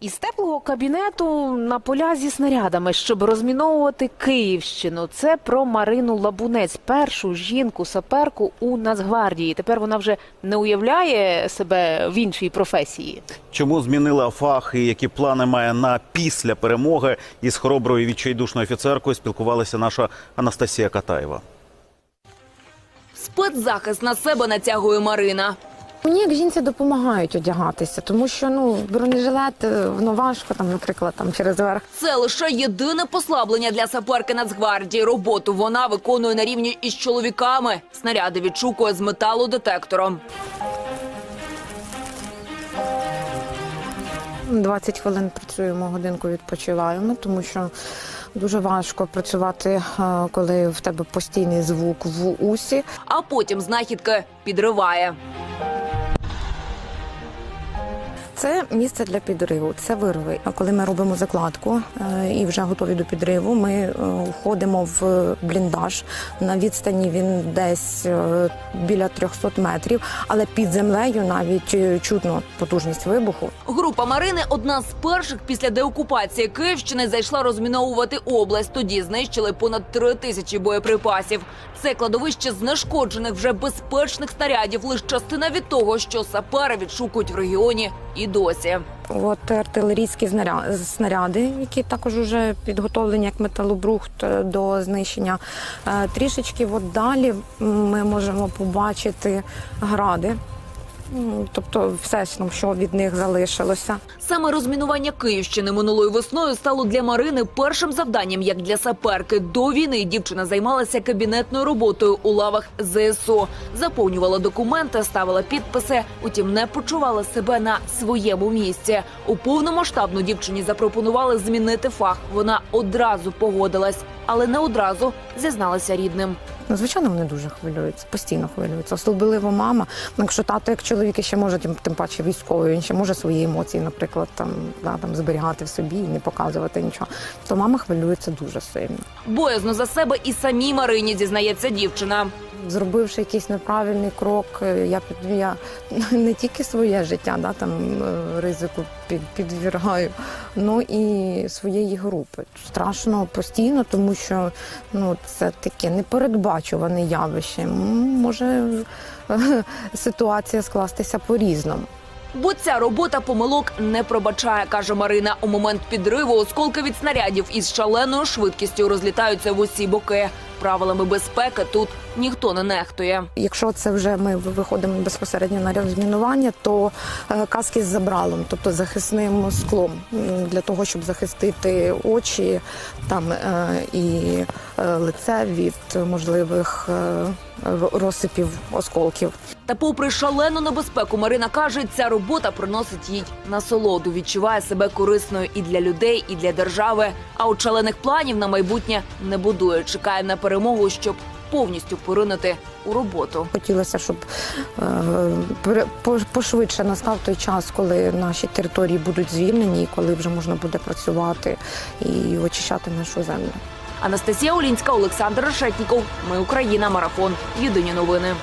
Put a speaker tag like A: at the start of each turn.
A: Із теплого кабінету на поля зі снарядами, щоб розміновувати Київщину. Це про Марину Лабунець, першу жінку-саперку у Нацгвардії. Тепер вона вже не уявляє себе в іншій професії.
B: Чому змінила фах і які плани має на після перемоги із хороброю відчайдушною офіцеркою спілкувалася наша Анастасія Катаєва.
C: Спецзахист на себе натягує Марина.
D: Мені як жінці допомагають одягатися, тому що ну бронежилет е, воно важко, там, наприклад, там через верх.
C: Це лише єдине послаблення для саперки Нацгвардії. Роботу вона виконує на рівні із чоловіками. Снаряди відшукує з металодетектором.
D: 20 хвилин працюємо, годинку відпочиваємо, тому що дуже важко працювати, е, коли в тебе постійний звук в усі.
C: А потім знахідки підриває.
D: Це місце для підриву, це вирви. А Коли ми робимо закладку е, і вже готові до підриву, ми е, входимо в бліндаж. На відстані він десь е, біля 300 метрів, але під землею навіть е, чутно потужність вибуху.
C: Група Марини одна з перших після деокупації Київщини зайшла розміновувати область. Тоді знищили понад три тисячі боєприпасів. Це кладовище знешкоджених вже безпечних снарядів. Лише частина від того, що сапери відшукують в регіоні і досі.
D: От артилерійські снаряди, які також вже підготовлені як металобрухт е, до знищення. Е, Трішечки от далі ми можемо побачити гради. Тобто все, що від них залишилося.
C: Саме розмінування Київщини минулою весною стало для Марини першим завданням, як для саперки. До війни дівчина займалася кабінетною роботою у лавах ЗСУ, заповнювала документи, ставила підписи. Утім, не почувала себе на своєму місці. У повномасштабну дівчині запропонували змінити фах. Вона одразу погодилась, але не одразу зізналася рідним.
D: Ну, звичайно, вони дуже хвилюються, постійно хвилюються. Особливо мама. Ну, якщо тато, як чоловік, ще може тим, тим паче військовий, він ще може свої емоції, наприклад, там, да, там зберігати в собі і не показувати нічого. То мама хвилюється дуже сильно.
C: Боязно за себе і самій Марині зізнається дівчина.
D: Зробивши якийсь неправильний крок, е, я я не тільки своє життя, да, там е, ризику під, підвергаю, ну і своєї групи. Страшно постійно, тому що ну це таке непередбачуване явище. Може ситуація скластися по-різному.
C: Бо ця робота помилок не пробачає, каже Марина. У момент підриву осколки від снарядів із шаленою швидкістю розлітаються в усі боки. Правилами безпеки тут ніхто не нехтує.
D: Якщо це вже ми виходимо безпосередньо на розмінування, то е, каски з забралом, тобто захисним склом, для того, щоб захистити очі там е, і лице від можливих е, розсипів осколків.
C: Та, попри шалену небезпеку, Марина каже, ця робота приносить їй насолоду. Відчуває себе корисною і для людей, і для держави. А от шалених планів на майбутнє не будує. Чекає на перемогу, щоб повністю поринути у роботу.
D: Хотілося, щоб е, пошвидше настав той час, коли наші території будуть звільнені, і коли вже можна буде працювати і очищати нашу землю.
C: Анастасія Олінська, Олександр Решетніков. Ми Україна. Марафон. Єдині новини.